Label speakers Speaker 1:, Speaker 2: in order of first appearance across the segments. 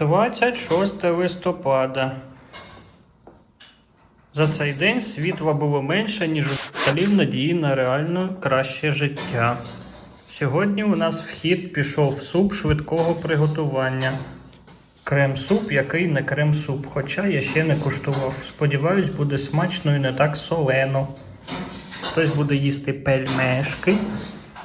Speaker 1: 26 листопада. За цей день світла було менше, ніж у сталів надії на реально краще життя. Сьогодні у нас в хід пішов суп швидкого приготування. Крем-суп, який не крем-суп, хоча я ще не куштував. Сподіваюсь, буде смачно і не так солено. Хтось буде їсти пельмешки,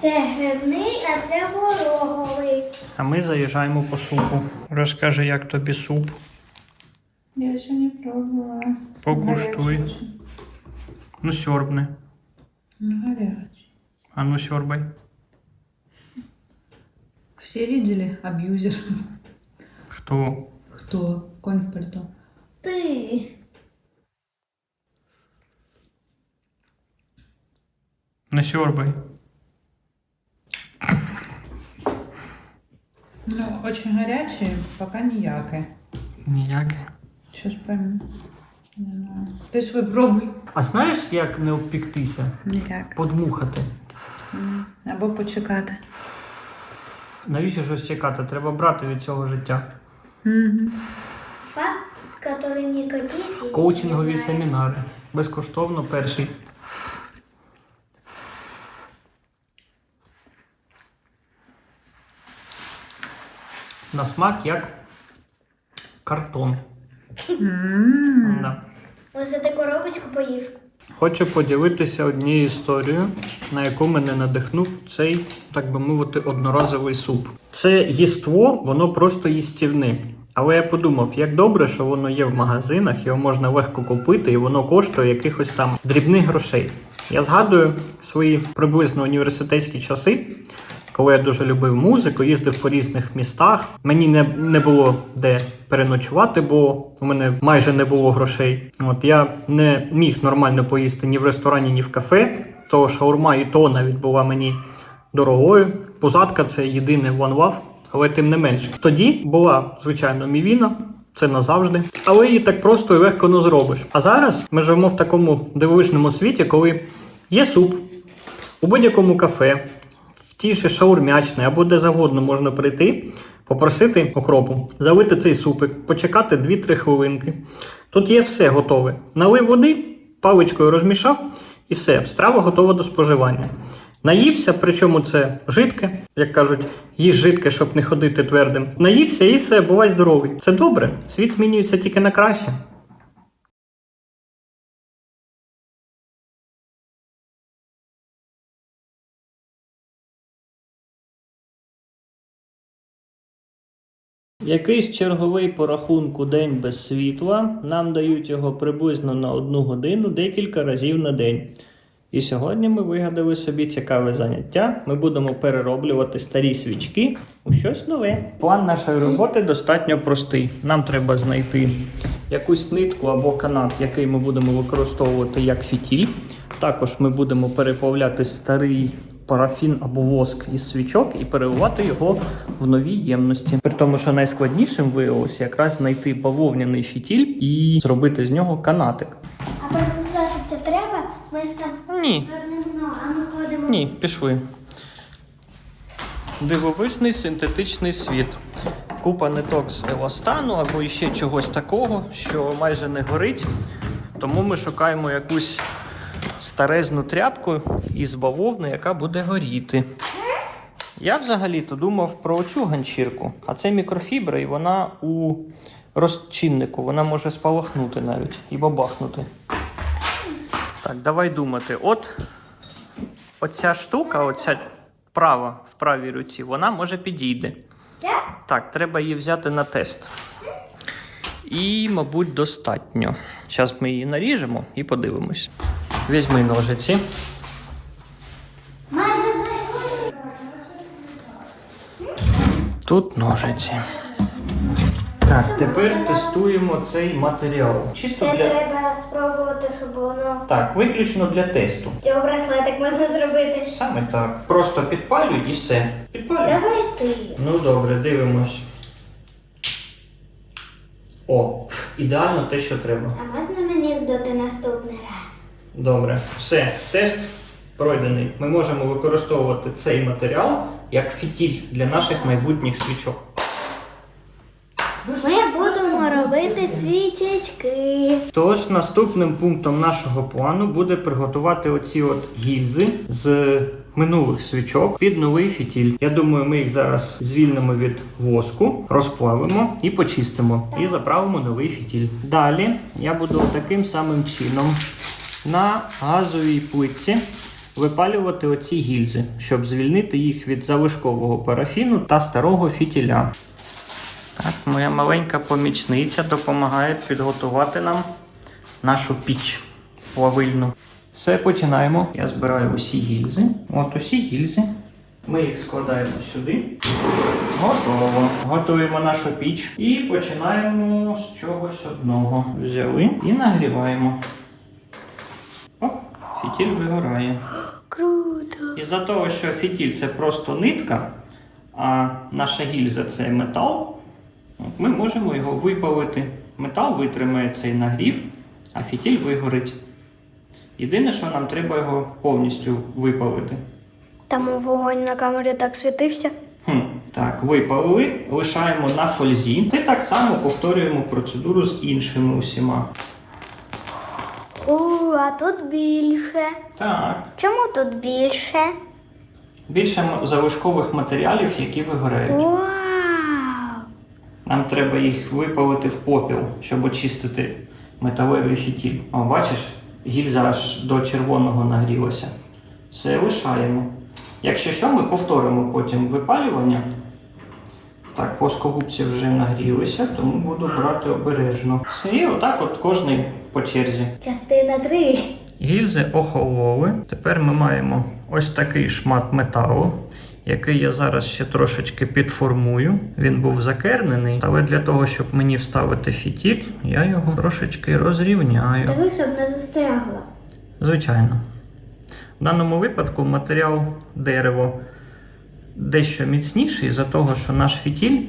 Speaker 2: Це грибний, а це гороховий.
Speaker 1: а ми заїжджаємо по супу. Розкажи, як тобі суп.
Speaker 3: Я еще не пробовала.
Speaker 1: Покуштуй.
Speaker 3: Горячий очень.
Speaker 1: Ну, сьорбни.
Speaker 3: Ну, горячий.
Speaker 1: А ну сьорбай.
Speaker 3: Все видели абьюзер?
Speaker 1: Хто?
Speaker 3: Кто? Конь в пальто.
Speaker 2: Ти.
Speaker 1: Не сьорбай.
Speaker 3: Ну, очень пока не яркий.
Speaker 1: Ніяке.
Speaker 3: Сейчас пойму. Не знаю. Ты свой пробуй.
Speaker 1: А знаєш, як не обпіктися?
Speaker 3: Ніяк.
Speaker 1: Подмухати.
Speaker 3: М, Або почекати.
Speaker 1: Навіщо щось чекати? Треба брати від цього життя.
Speaker 3: Угу.
Speaker 2: Факт, который никаких. я
Speaker 1: Коучингові
Speaker 2: знаю.
Speaker 1: семінари. Безкоштовно перший. На смак як картон. Да.
Speaker 2: Ось за ти коробочку поїв.
Speaker 1: Хочу поділитися однією історією, на яку мене надихнув цей, так би мовити, одноразовий суп. Це їство, воно просто їстівне. Але я подумав, як добре, що воно є в магазинах, його можна легко купити, і воно коштує якихось там дрібних грошей. Я згадую свої приблизно університетські часи, коли я дуже любив музику, їздив по різних містах. Мені не, не було де переночувати, бо у мене майже не було грошей. От я не міг нормально поїсти ні в ресторані, ні в кафе. То шаурма і то навіть була мені дорогою. Позадка це єдине one love, але тим не менше. Тоді була, звичайно, мівіна. Це назавжди, але її так просто і легко не зробиш. А зараз ми живемо в такому дивовижному світі, коли є суп у будь-якому кафе, в тій же шаурмячне або де завгодно можна прийти, попросити окропу, залити цей супик, почекати 2-3 хвилинки. Тут є все готове. Налив води, паличкою розмішав і все, страва готова до споживання. Наївся, причому це жидке, як кажуть, їж жидке, щоб не ходити твердим. Наївся і все, бувай здоровий. Це добре. Світ змінюється тільки на краще. Якийсь черговий по рахунку день без світла. Нам дають його приблизно на одну годину декілька разів на день. І сьогодні ми вигадали собі цікаве заняття. Ми будемо перероблювати старі свічки у щось нове. План нашої роботи достатньо простий. Нам треба знайти якусь нитку або канат, який ми будемо використовувати як фітіль. Також ми будемо переплавляти старий парафін або воск із свічок і переливати його в нові ємності. При тому, що найскладнішим виявилося якраз знайти бавовняний фітіль і зробити з нього канатик.
Speaker 2: А це треба? Ми ж там
Speaker 1: Ні,
Speaker 2: а ми ходимо.
Speaker 1: ні, пішли. Дивовижний синтетичний світ. Купа ниток з еластану або іще чогось такого, що майже не горить. Тому ми шукаємо якусь старезну тряпку із бавовни, яка буде горіти. Я взагалі-то думав про цю ганчірку, а це мікрофібра, і вона у розчиннику, вона може спалахнути навіть і бабахнути. Так, давай думати. От оця штука, оця права в правій руці, вона може підійде. Так, треба її взяти на тест. І, мабуть, достатньо. Зараз ми її наріжемо і подивимось. Візьми ножиці. Тут ножиці. Так, тепер тестуємо цей матеріал. Чисто
Speaker 2: Це
Speaker 1: для.
Speaker 2: треба спробувати, щоб воно.
Speaker 1: Так, виключно для тесту.
Speaker 2: Цього браслетик можна зробити.
Speaker 1: Саме так. Просто підпалюй і все. Підпалюй.
Speaker 2: Давай ти.
Speaker 1: Ну добре, дивимось. О, ідеально те, що треба.
Speaker 2: А можна мені здати наступний раз?
Speaker 1: Добре, все, тест пройдений. Ми можемо використовувати цей матеріал як фітіль для наших майбутніх свічок.
Speaker 2: Ми будемо робити свічечки.
Speaker 1: Тож наступним пунктом нашого плану буде приготувати оці от гільзи з минулих свічок під новий фітіль. Я думаю, ми їх зараз звільнимо від воску, розплавимо і почистимо. І заправимо новий фітіль. Далі я буду таким самим чином на газовій плитці випалювати оці гільзи, щоб звільнити їх від залишкового парафіну та старого фітіля. Так, моя маленька помічниця допомагає підготувати нам нашу піч плавильну. Все, починаємо. Я збираю усі гільзи. От усі гільзи. Ми їх складаємо сюди. Готово. Готуємо нашу піч. І починаємо з чогось одного. Взяли і нагріваємо. Фітіль вигорає.
Speaker 2: Круто.
Speaker 1: Із-за того, що фітіль це просто нитка, а наша гільза це метал, ми можемо його випалити. Метал витримає цей нагрів, а фітіль вигорить. Єдине, що нам треба його повністю випалити.
Speaker 2: Тому вогонь на камері так світився.
Speaker 1: Хм, так, випалили, лишаємо на фользі. І так само повторюємо процедуру з іншими усіма.
Speaker 2: А тут більше.
Speaker 1: Так,
Speaker 2: Чому тут більше?
Speaker 1: більше залишкових матеріалів, які вигорають.
Speaker 2: Вау!
Speaker 1: Нам треба їх випалити в попіл, щоб очистити металевий фітіль. О, бачиш, гільза аж до червоного нагрілася. Все лишаємо. Якщо що, ми повторимо потім випалювання. Так, плоскогубці вже нагрілися, тому буду брати обережно. І отак от кожний по черзі.
Speaker 2: Частина 3.
Speaker 1: Гільзи охололи. Тепер ми маємо ось такий шмат металу, який я зараз ще трошечки підформую. Він був закернений, але для того, щоб мені вставити фітіль, я його трошечки розрівняю.
Speaker 2: Диви, щоб не застрягло.
Speaker 1: Звичайно. В даному випадку матеріал дерево дещо міцніший за того, що наш фітіль,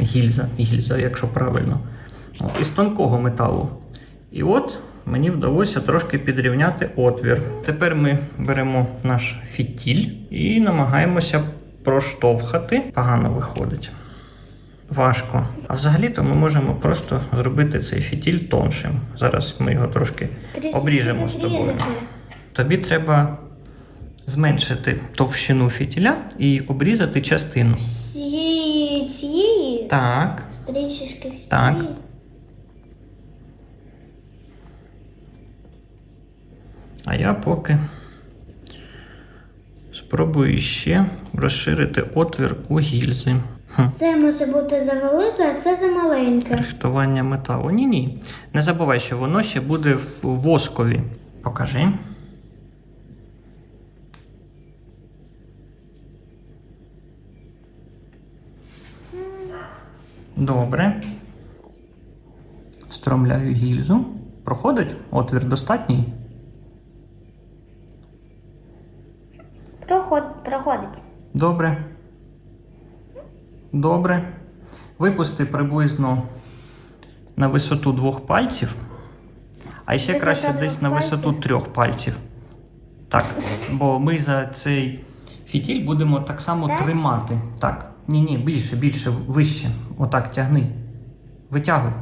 Speaker 1: гільза, гільза, якщо правильно, із тонкого металу. І от мені вдалося трошки підрівняти отвір. Тепер ми беремо наш фітіль і намагаємося проштовхати. Погано виходить. Важко. А взагалі-то ми можемо просто зробити цей фітіль тоншим. Зараз ми його трошки обріжемо з тобою. Тобі треба зменшити товщину фітіля і обрізати частину.
Speaker 2: Цієї,
Speaker 1: Так,
Speaker 2: стрічечки.
Speaker 1: Так. А я поки спробую ще розширити отвір у гільзи.
Speaker 2: Це може бути за велике, а це за маленьке.
Speaker 1: Рихтування металу. Ні, ні. Не забувай, що воно ще буде в воскові. Покажи. Добре. Встромляю гільзу. Проходить? Отвір достатній?
Speaker 2: Проход, проходить.
Speaker 1: Добре. Добре. Випусти приблизно на висоту двох пальців, а ще
Speaker 2: Висота
Speaker 1: краще
Speaker 2: двох
Speaker 1: десь на висоту
Speaker 2: пальців?
Speaker 1: трьох пальців. Так, бо ми за цей фітіль будемо так само
Speaker 2: Так?
Speaker 1: тримати. Так. Ні, ні, більше, більше, вище. Отак тягни. Витягуй.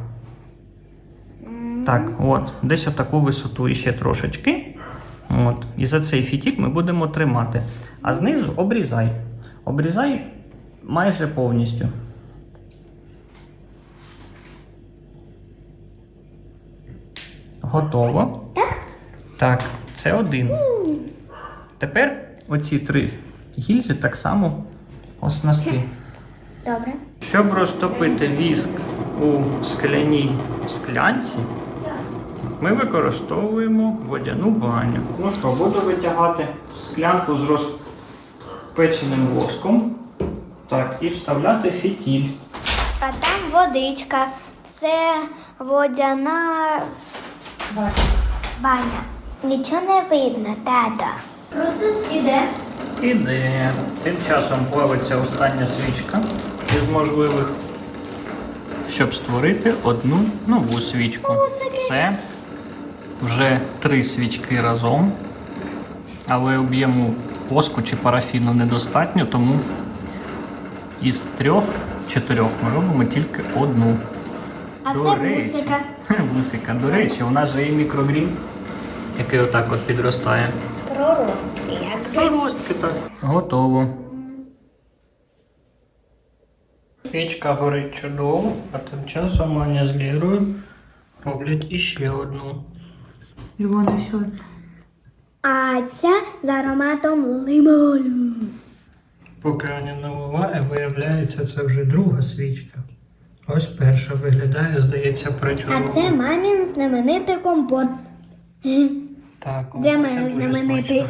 Speaker 1: Так, от, десь отаку висоту і ще трошечки. От. І за цей фітіль ми будемо тримати. А знизу обрізай. Обрізай майже повністю. Готово.
Speaker 2: Так?
Speaker 1: Так, це один. Тепер оці три гільзи так само оснасти.
Speaker 2: Добре.
Speaker 1: Щоб розтопити віск у скляній склянці, ми використовуємо водяну баню. Ну що, буду витягати склянку з розпеченим воском. Так, і вставляти фітіль.
Speaker 2: А там водичка. Це водяна баня. Нічого не видно, тата. Процес іде.
Speaker 1: Іде. Тим часом плавиться остання свічка із можливих, щоб створити одну нову свічку. Це вже три свічки разом, але об'єму воску чи парафіну недостатньо, тому із трьох-чотирьох ми робимо тільки одну.
Speaker 2: А
Speaker 1: До
Speaker 2: це
Speaker 1: речі.
Speaker 2: бусика.
Speaker 1: Мусика. До речі, у нас же є мікрогрін, який отак от підростає.
Speaker 2: Проростки, якби.
Speaker 1: Проростки так. Готово. Печка горить чудово, а тим часом Аня з Лірою роблять іще одну.
Speaker 3: Івона, що?
Speaker 2: А ця з ароматом лимону.
Speaker 1: Поки Аня наливає, виявляється, це вже друга свічка. Ось перша виглядає, здається,
Speaker 2: А це мамін знаменитий компот.
Speaker 1: Так, Для
Speaker 2: мене знаменитий?
Speaker 1: смачно.